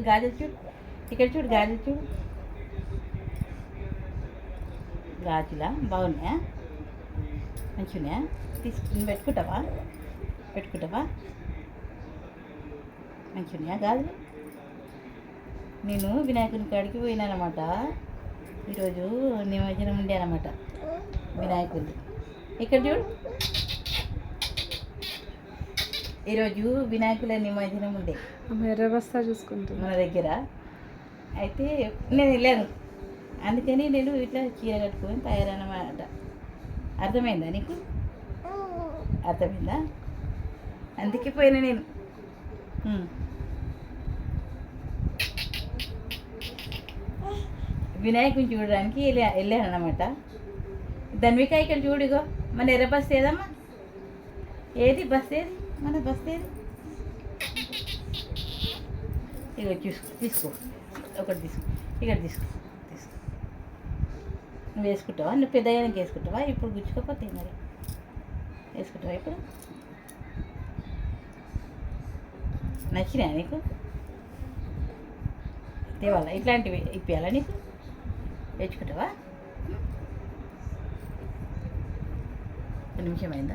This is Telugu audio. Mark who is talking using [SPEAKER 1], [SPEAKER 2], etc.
[SPEAKER 1] గాజులు చూడు. ఇక్కడ చూడు గాజులు చూడు. గాజులా? బాగున్నాయా? మంచిగా తీసుకుని పెట్టుకుంటావా? పెట్టుకుంటావా? మంచిగా గాజులు? నేను వినాయకుని కాడికి పోయినానమాట. ఈరోజు నిమజ్జనం ఉండే అనమాట. వినాయకుడిది. ఇక్కడ చూడు. ఈరోజు వినాయకుల నిమజ్జనం ఉండే.
[SPEAKER 2] ఎర్ర బస్తా చూసుకుంటున్నా.
[SPEAKER 1] మన దగ్గర. అయితే నేను వెళ్ళాను. అందుకని నేను ఇట్లా చీర కట్టుకొని తయారన్నమాట. అర్థమైందా నీకు? అర్థమైందా? అందుకే పోయినా నేను. వినాయకుని చూడడానికి వెళ్ళా వెళ్ళాను అనమాట ధన్విక ఇక్కడ చూడుగో మన ఎర్ర బస్ ఏదమ్మా? ఏది? బస్ ఏది? మన బస్ ఇక చూసుకో తీసుకో ఒకటి తీసుకో ఇక్కడ తీసుకో తీసుకో. నువ్వు వేసుకుంటావా? నువ్వు పెద్దగానే వేసుకుంటావా? ఇప్పుడు గుచ్చుకోపోతే మరి. వేసుకుంటావా ఇప్పుడు? నచ్చినా నీకు? తేవాలా? ఇట్లాంటివి ఇప్పియాలా నీకు? తెచ్చుకుంటావా ఒక నిమిషం అయిందా?